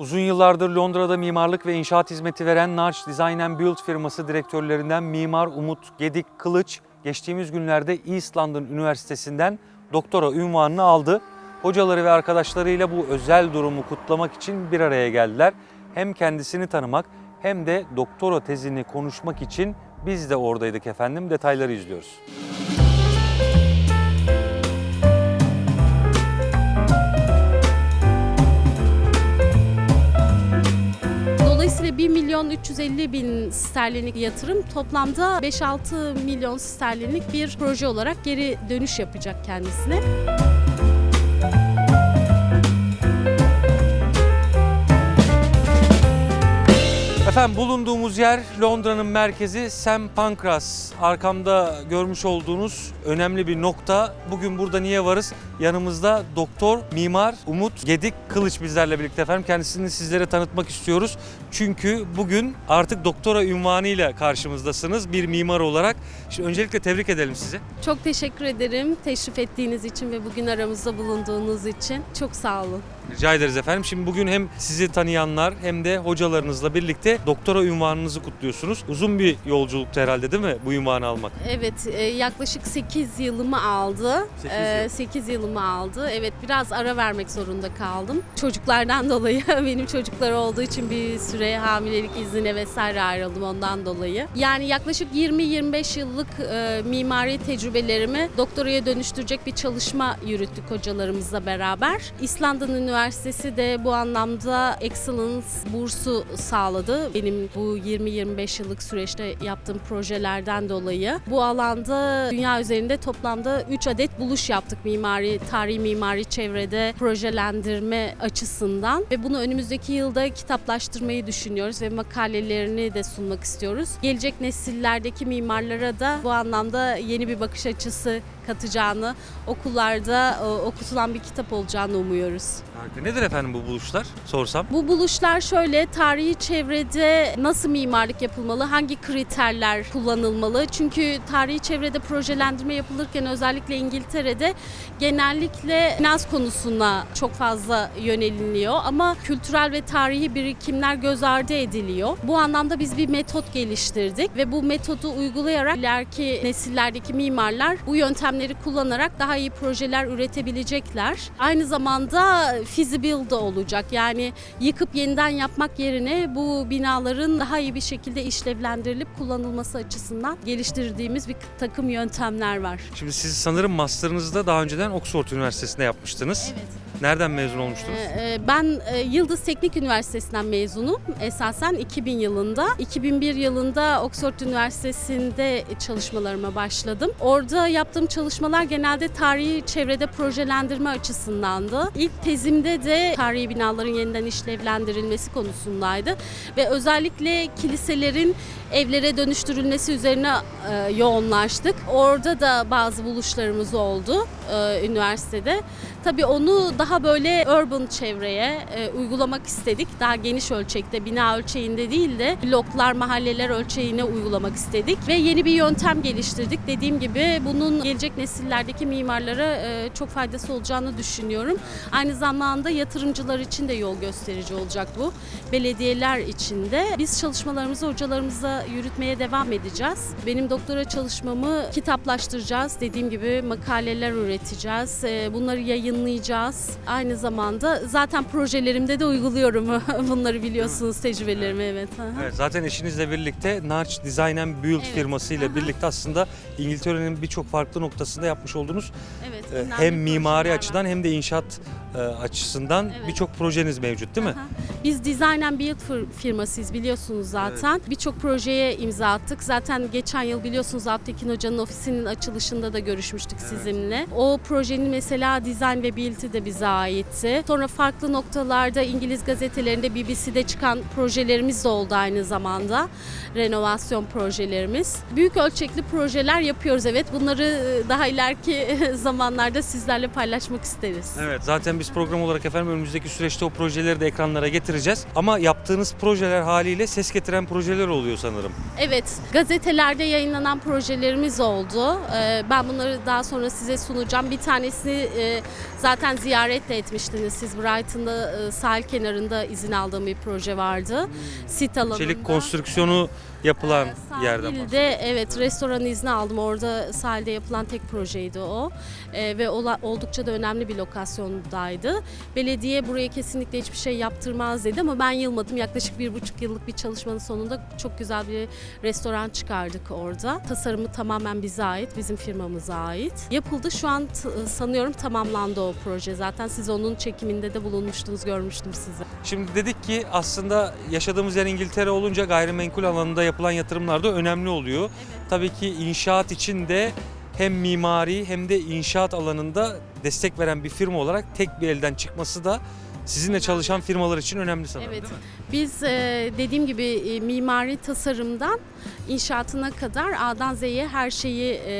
Uzun yıllardır Londra'da mimarlık ve inşaat hizmeti veren Narch Design and Build firması direktörlerinden Mimar Umut Gedik Kılıç geçtiğimiz günlerde East London Üniversitesi'nden doktora ünvanını aldı. Hocaları ve arkadaşlarıyla bu özel durumu kutlamak için bir araya geldiler. Hem kendisini tanımak hem de doktora tezini konuşmak için biz de oradaydık efendim. Detayları izliyoruz. 1 milyon 350 bin sterlinlik yatırım toplamda 5-6 milyon sterlinlik bir proje olarak geri dönüş yapacak kendisine. Efendim bulunduğumuz yer Londra'nın merkezi St. Pancras. Arkamda görmüş olduğunuz önemli bir nokta. Bugün burada niye varız? Yanımızda doktor, mimar Umut Gedik Kılıç bizlerle birlikte efendim. Kendisini sizlere tanıtmak istiyoruz. Çünkü bugün artık doktora ünvanıyla karşımızdasınız bir mimar olarak. Şimdi öncelikle tebrik edelim sizi. Çok teşekkür ederim teşrif ettiğiniz için ve bugün aramızda bulunduğunuz için. Çok sağ olun. Rica ederiz efendim. Şimdi bugün hem sizi tanıyanlar hem de hocalarınızla birlikte doktora ünvanınızı kutluyorsunuz. Uzun bir yolculuktu herhalde değil mi bu ünvanı almak? Evet e, yaklaşık 8 yılımı aldı. Sekiz E, yıl. 8 yılımı aldı. Evet biraz ara vermek zorunda kaldım. Çocuklardan dolayı benim çocuklar olduğu için bir süre hamilelik iznine vesaire ayrıldım ondan dolayı. Yani yaklaşık 20-25 yıllık e, mimari tecrübelerimi doktoraya dönüştürecek bir çalışma yürüttük hocalarımızla beraber. İslandın Üniversitesi de bu anlamda Excellence bursu sağladı. Benim bu 20-25 yıllık süreçte yaptığım projelerden dolayı. Bu alanda dünya üzerinde toplamda 3 adet buluş yaptık mimari, tarihi mimari çevrede projelendirme açısından ve bunu önümüzdeki yılda kitaplaştırmayı düşünüyoruz ve makalelerini de sunmak istiyoruz. Gelecek nesillerdeki mimarlara da bu anlamda yeni bir bakış açısı katacağını, okullarda e, okutulan bir kitap olacağını umuyoruz. Harika. Nedir efendim bu buluşlar sorsam? Bu buluşlar şöyle tarihi çevrede nasıl mimarlık yapılmalı, hangi kriterler kullanılmalı? Çünkü tarihi çevrede projelendirme yapılırken özellikle İngiltere'de genellikle finans konusuna çok fazla yöneliniyor ama kültürel ve tarihi birikimler göz ardı ediliyor. Bu anlamda biz bir metot geliştirdik ve bu metodu uygulayarak ileriki nesillerdeki mimarlar bu yöntemleri kullanarak daha iyi projeler üretebilecekler. Aynı zamanda feasible de olacak. Yani yıkıp yeniden yapmak yerine bu binaların daha iyi bir şekilde işlevlendirilip kullanılması açısından geliştirdiğimiz bir takım yöntemler var. Şimdi siz sanırım master'ınızı da daha önceden Oxford Üniversitesi'nde yapmıştınız. Evet. Nereden mezun olmuştunuz? Ee, Ben e, Yıldız Teknik Üniversitesi'nden mezunum. Esasen 2000 yılında. 2001 yılında Oxford Üniversitesi'nde çalışmalarıma başladım. Orada yaptığım çalışmalar genelde tarihi çevrede projelendirme açısındandı. İlk tezimde de tarihi binaların yeniden işlevlendirilmesi konusundaydı. Ve özellikle kiliselerin evlere dönüştürülmesi üzerine e, yoğunlaştık. Orada da bazı buluşlarımız oldu e, üniversitede. Tabii onu daha böyle urban çevreye e, uygulamak istedik. Daha geniş ölçekte, bina ölçeğinde değil de bloklar, mahalleler ölçeğine uygulamak istedik. Ve yeni bir yöntem geliştirdik. Dediğim gibi bunun gelecek nesillerdeki mimarlara e, çok faydası olacağını düşünüyorum. Aynı zamanda yatırımcılar için de yol gösterici olacak bu. Belediyeler için de. Biz çalışmalarımızı hocalarımıza yürütmeye devam edeceğiz. Benim doktora çalışmamı kitaplaştıracağız. Dediğim gibi makaleler üreteceğiz. E, Bunları yayınlayacağız. Aynı zamanda zaten projelerimde de uyguluyorum. Bunları biliyorsunuz tecrübelerimi evet. Evet, zaten eşinizle birlikte Narch Design and Build Evet. firmasıyla Aha. birlikte aslında İngiltere'nin birçok farklı noktasında yapmış olduğunuz Evet. e, hem mimari projeler var. açıdan hem de inşaat e, açısından Evet. birçok projeniz mevcut değil mi? Aha. Biz Design and Build fir- firmasıyız biliyorsunuz zaten. Birçok projeye imza attık. Zaten geçen yıl biliyorsunuz Alptekin Hoca'nın ofisinin açılışında da görüşmüştük sizinle. O projenin mesela Design ve Build'i de bize aitti. Sonra farklı noktalarda İngiliz gazetelerinde BBC'de çıkan projelerimiz de oldu aynı zamanda. Renovasyon projelerimiz. Büyük ölçekli projeler yapıyoruz evet. Bunları e, daha ileriki zamanlarda sizlerle paylaşmak isteriz. Evet zaten biz program olarak efendim önümüzdeki süreçte o projeleri de ekranlara getireceğiz. Getireceğiz. Ama yaptığınız projeler haliyle ses getiren projeler oluyor sanırım. Evet, gazetelerde yayınlanan projelerimiz oldu. Ee, Ben bunları daha sonra size sunacağım. Bir tanesini e, zaten ziyaret de etmiştiniz. Siz Brighton'da e, sahil kenarında izin aldığım bir proje vardı. Sit alanında. Çelik konstrüksiyonu yapılan Ee, yerden Sahilde evet restoran izni aldım. Orada sahilde yapılan tek projeydi o. Ee, ve ola- oldukça da önemli bir lokasyondaydı. Belediye buraya kesinlikle hiçbir şey yaptırmaz dedi ama ben yılmadım. Yaklaşık bir buçuk yıllık bir çalışmanın sonunda çok güzel bir restoran çıkardık orada. Tasarımı tamamen bize ait, bizim firmamıza ait. Yapıldı şu an t- sanıyorum tamamlandı o proje. Zaten siz onun çekiminde de bulunmuştunuz, görmüştüm sizi. Şimdi dedik ki aslında yaşadığımız yer İngiltere olunca gayrimenkul alanında yapılan yatırımlar da önemli oluyor. Tabii ki inşaat için de hem mimari hem de inşaat alanında destek veren bir firma olarak tek bir elden çıkması da sizinle çalışan firmalar için önemli sanırım Evet. değil mi? Biz e, dediğim gibi e, mimari tasarımdan inşaatına kadar A'dan Z'ye her şeyi e,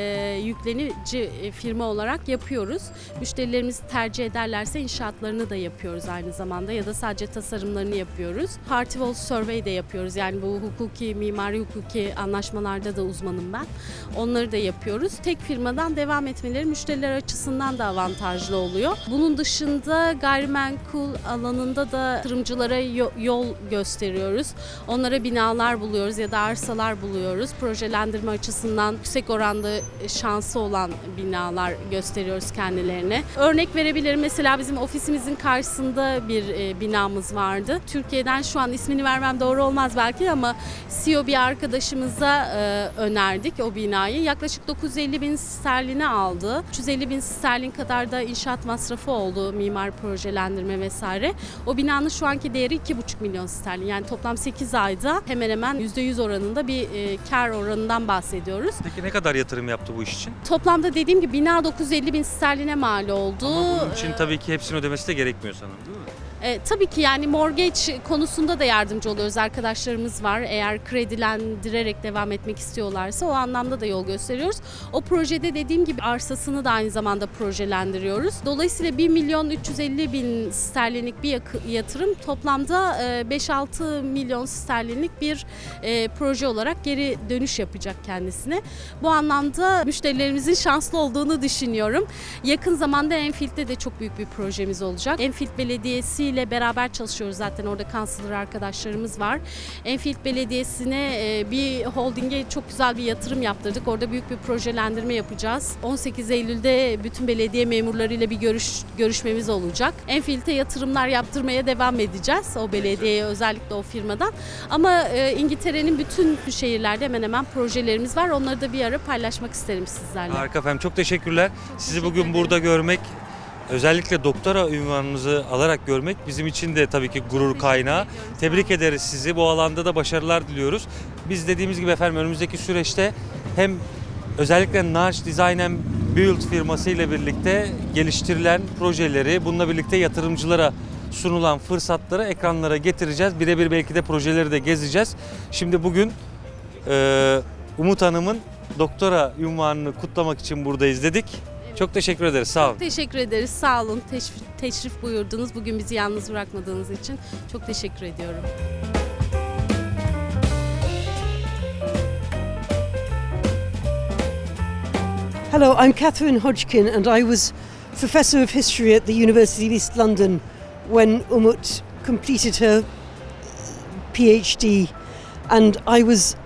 yüklenici e, firma olarak yapıyoruz. Müşterilerimiz tercih ederlerse inşaatlarını da yapıyoruz aynı zamanda ya da sadece tasarımlarını yapıyoruz. Party wall survey de yapıyoruz. Yani bu hukuki, mimari hukuki anlaşmalarda da uzmanım ben. Onları da yapıyoruz. Tek firmadan devam etmeleri müşteriler açısından da avantajlı oluyor. Bunun dışında gayrimenkul alanında da yatırımcılara yo- yol gösteriyoruz. Onlara binalar buluyoruz ya da arsalar buluyoruz. Projelendirme açısından yüksek oranda şansı olan binalar gösteriyoruz kendilerine. Örnek verebilirim. Mesela bizim ofisimizin karşısında bir e, binamız vardı. Türkiye'den şu an ismini vermem doğru olmaz belki ama CEO bir arkadaşımıza e, önerdik o binayı. Yaklaşık 950 bin sterline aldı. 350 bin sterlin kadar da inşaat masrafı oldu. Mimar projelendirme vesaire. O binanın şu anki değeri 2,5 milyon sterlin. Yani toplam 8 ayda hemen hemen %100 oranında bir e, kar oranından bahsediyoruz. Peki ne kadar yatırım yaptı bu iş için? Toplamda dediğim gibi bina 950 bin sterline mal oldu. Ama bunun için tabii ki hepsini ödemesi de gerekmiyor sanırım değil mi? E, tabii ki yani mortgage konusunda da yardımcı oluyoruz. Arkadaşlarımız var. Eğer kredilendirerek devam etmek istiyorlarsa o anlamda da yol gösteriyoruz. O projede dediğim gibi arsasını da aynı zamanda projelendiriyoruz. Dolayısıyla 1 milyon 350 bin sterlinlik bir yatırım toplamda e, 5-6 milyon sterlinlik bir e, proje olarak geri dönüş yapacak kendisine. Bu anlamda müşterilerimizin şanslı olduğunu düşünüyorum. Yakın zamanda Enfield'de de çok büyük bir projemiz olacak. Enfield Belediyesi ile beraber çalışıyoruz zaten orada kanseller arkadaşlarımız var. Enfield Belediyesi'ne e, bir holdinge çok güzel bir yatırım yaptırdık. Orada büyük bir projelendirme yapacağız. 18 Eylül'de bütün belediye memurlarıyla bir görüş görüşmemiz olacak. Enfield'e yatırımlar yaptırmaya devam edeceğiz o belediyeye özellikle o firmadan. Ama e, İngiltere'nin bütün şehirlerde hemen hemen projelerimiz var. Onları da bir ara paylaşmak isterim sizlerle. Harika efendim çok teşekkürler. Sizi teşekkür bugün ederim. burada görmek özellikle doktora ünvanınızı alarak görmek bizim için de tabii ki gurur kaynağı. Tebrik ederiz sizi. Bu alanda da başarılar diliyoruz. Biz dediğimiz gibi efendim önümüzdeki süreçte hem özellikle Narch Design and Build firması ile birlikte geliştirilen projeleri, bununla birlikte yatırımcılara sunulan fırsatları ekranlara getireceğiz. Birebir belki de projeleri de gezeceğiz. Şimdi bugün e, Umut Hanım'ın doktora ünvanını kutlamak için buradayız dedik. Çok teşekkür ederiz. Sağ olun. Teşekkür ederiz. Sağ olun. Teşrif, teşrif buyurdunuz. Bugün bizi yalnız bırakmadığınız için çok teşekkür ediyorum. Hello, I'm Catherine Hodgkin, and I was Professor of History at the University of East London when Umut completed her PhD, and I was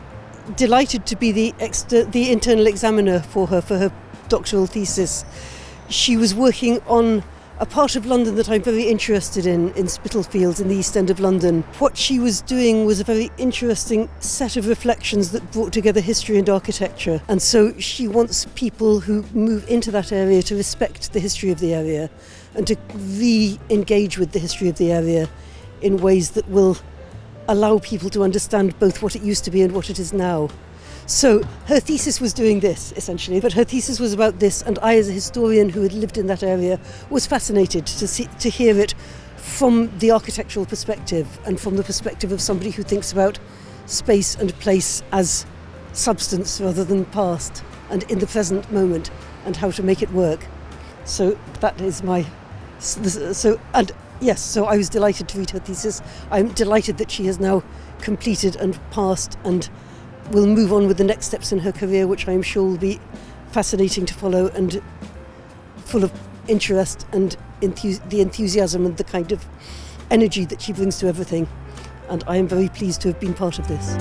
delighted to be the, exter- the internal examiner for her for her doctoral thesis. She was working on a part of London that I'm very interested in, in Spitalfields in the East End of London. What she was doing was a very interesting set of reflections that brought together history and architecture. And so she wants people who move into that area to respect the history of the area and to re engage with the history of the area in ways that will allow people to understand both what it used to be and what it is now. So her thesis was doing this essentially, but her thesis was about this, and I, as a historian who had lived in that area, was fascinated to see to hear it from the architectural perspective and from the perspective of somebody who thinks about space and place as substance rather than past, and in the present moment, and how to make it work. So that is my so and Yes, so I was delighted to read her thesis. I'm delighted that she has now completed and passed and will move on with the next steps in her career, which I'm sure will be fascinating to follow and full of interest and the enthusiasm and the kind of energy that she brings to everything. And I am very pleased to have been part of this.